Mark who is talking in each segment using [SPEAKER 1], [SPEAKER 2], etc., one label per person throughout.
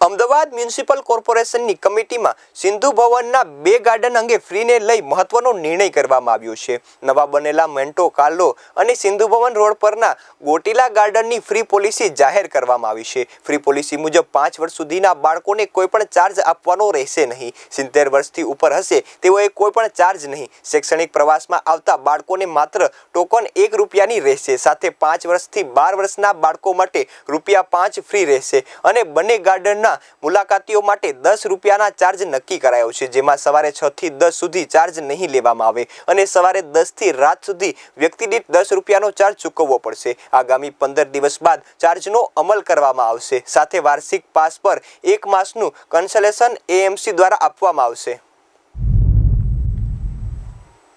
[SPEAKER 1] Ahmedabad municipal કોર્પોરેશનની કમિટીમાં સિંધુ ભવનના બે ગાર્ડન અંગે ફ્રીને લઈ મહત્વનો નિર્ણય કરવામાં આવ્યો છે. નવા બનેલા મેન્ટો કાર્લો અને સિંધુ ભવન રોડ પરના ગોટીલા ગાર્ડનની ફ્રી પોલિસી જાહેર કરવામાં આવી છે. ફ્રી પોલિસી મુજબ પાંચ વર્ષ સુધીના બાળકોને કોઈપણ ચાર્જ આપવાનો રહેશે નહીં. સિત્તેર વર્ષથી ઉપર હશે તેઓએ કોઈપણ ચાર્જ નહીં. શૈક્ષણિક પ્રવાસમાં આવતા બાળકોને માત્ર ટોકન એક રૂપિયાની રહેશે. સાથે પાંચ વર્ષથી બાર વર્ષના બાળકો માટે રૂપિયા પાંચ ફ્રી રહેશે અને બંને ગાર્ડનના મુલાકાતીઓ માટે દસ રૂપિયાના ચાર્જ નક્કી કરાયો છે, જેમાં સવારે છ થી દસ સુધી ચાર્જ નહીં લેવામાં આવે અને સવારે દસથી રાત સુધી વ્યક્તિ દીઠ દસ રૂપિયાનો ચાર્જ ચૂકવવો પડશે. આગામી પંદર દિવસ બાદ ચાર્જનો અમલ કરવામાં આવશે. સાથે વાર્ષિક પાસ પર એક માસનું કન્સલેશન એએમસી દ્વારા આપવામાં આવશે.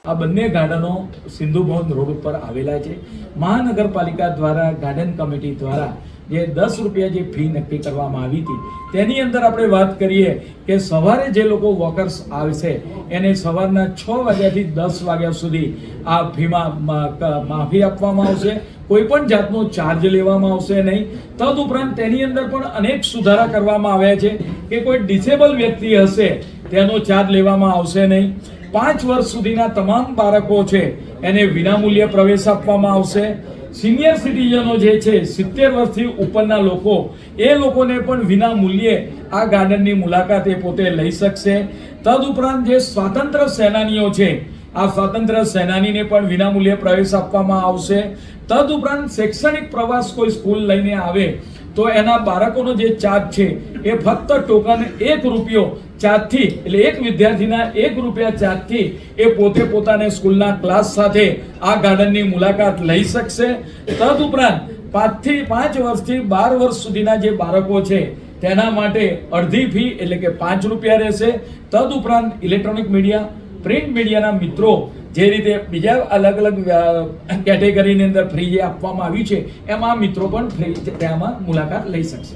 [SPEAKER 2] આ બંને ગાર્ડનો સિંધુ ભવન રોડ ઉપર આવેલા છે. મહાનગરપાલિકા દ્વારા, ગાર્ડન કમિટી દ્વારા જે દસ રૂપિયા જે ફી નક્કી કરવામાં આવી હતી, તેની અંદર આપણે વાત કરીએ કે સવારે જે લોકો વોકર્સ આવશે, એને સવારના છ વાગ્યાથી દસ વાગ્યા સુધી આ ફીમાં માફી આપવામાં આવશે. કોઈ પણ જાતનો ચાર્જ લેવામાં આવશે નહીં. તદુપરાંત તેની અંદર પણ અનેક સુધારા કરવામાં આવ્યા છે કે કોઈ ડિસેબલ વ્યક્તિ હશે, તેનો ચાર્જ લેવામાં આવશે નહીં. પાંચ વર્ષ સુધીના તમામ બાળકો છે, એને વિનામૂલ્ય પ્રવેશ આપવામાં આવશે. સિનિયર સિટીઝનો જે છે, સિત્તેર વર્ષથી ઉપરના લોકો, એ લોકોને પણ વિના મૂલ્યે આ ગાર્ડનની મુલાકાત એ પોતે લઈ શકશે. તદુપરાંત જે સ્વાતંત્ર્ય સેનાનીઓ છે, આ સ્વાતંત્ર્ય સેનાનીને પણ વિનામૂલ્યે પ્રવેશ આપવામાં આવશે. તદુપરાંત શૈક્ષણિક પ્રવાસ કોઈ સ્કૂલ લઈને આવે, તો એના બાળકોનો જે ચાર્જ છે, એ ફક્ત ટોકન એક રૂપિયો ચાર્જથી એટલે એક વિદ્યાર્થીના એક રૂપિયા ચાર્જથી એ પોતે પોતાને સ્કૂલના ક્લાસ સાથે આ ગાર્ડનની મુલાકાત લઈ શકશે. તદુપરાંત પાંચથી, પાંચ વર્ષથી બાર વર્ષ સુધીના જે બાળકો છે, તેના માટે અડધી ફી, એટલે કે પાંચ રૂપિયા રહેશે. તદુપરાંત ઇલેક્ટ્રોનિક મીડિયા, પ્રિન્ટ મીડિયાના મિત્રો જે રીતે બીજા અલગ અલગ કેટેગરીની અંદર ફ્રી જે આપવામાં આવ્યું છે, એમાં મિત્રો પણ ફ્રી તેમાં મુલાકાત લઈ શકશે.